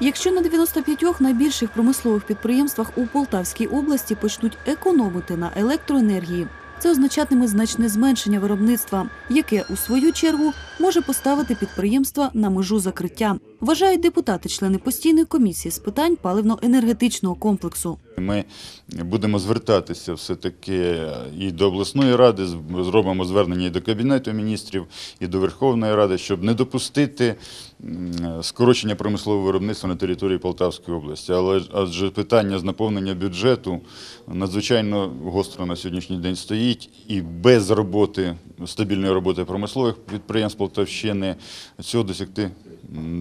Якщо на 95 найбільших промислових підприємствах у Полтавській області почнуть економити на електроенергії, це означатиме значне зменшення виробництва, яке у свою чергу може поставити підприємства на межу закриття. Вважають депутати, члени постійної комісії з питань паливно-енергетичного комплексу. Ми будемо звертатися все-таки і до обласної ради, зробимо звернення і до Кабінету міністрів, і до Верховної Ради, щоб не допустити скорочення промислового виробництва на території Полтавської області. Але адже питання з наповнення бюджету надзвичайно гостро на сьогоднішній день стоїть, і без роботи, стабільної роботи промислових підприємств Полтавщини цього досягти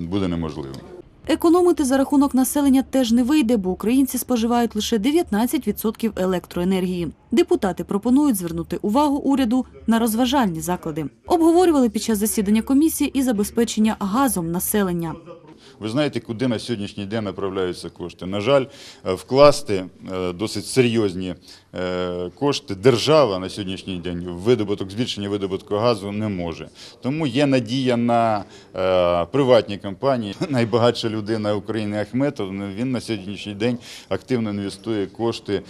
буде неможливо. Економити за рахунок населення теж не вийде, бо українці споживають лише 19% електроенергії. Депутати пропонують звернути увагу уряду на розважальні заклади. Обговорювали під час засідання комісії і забезпечення газом населення. Ви знаєте, куди на сьогоднішній день направляються кошти. На жаль, е, вкласти е, досить серйозні е, кошти держава на сьогоднішній день в видобуток, збільшення видобутку газу не може. Тому є надія на приватні компанії. Найбагатша людина України Ахметов, ну, він на сьогоднішній день активно інвестує кошти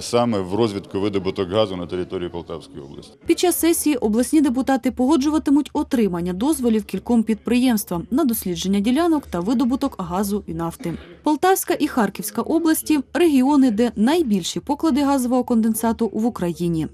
саме в розвитку видобуток газу на території Полтавської області. Під час сесії обласні депутати погоджуватимуть отримання дозволів кільком підприємствам на дослідження ділянок та видобуток газу і нафти. Полтавська і Харківська області регіони, де найбільші поклади газового конденсату в Україні.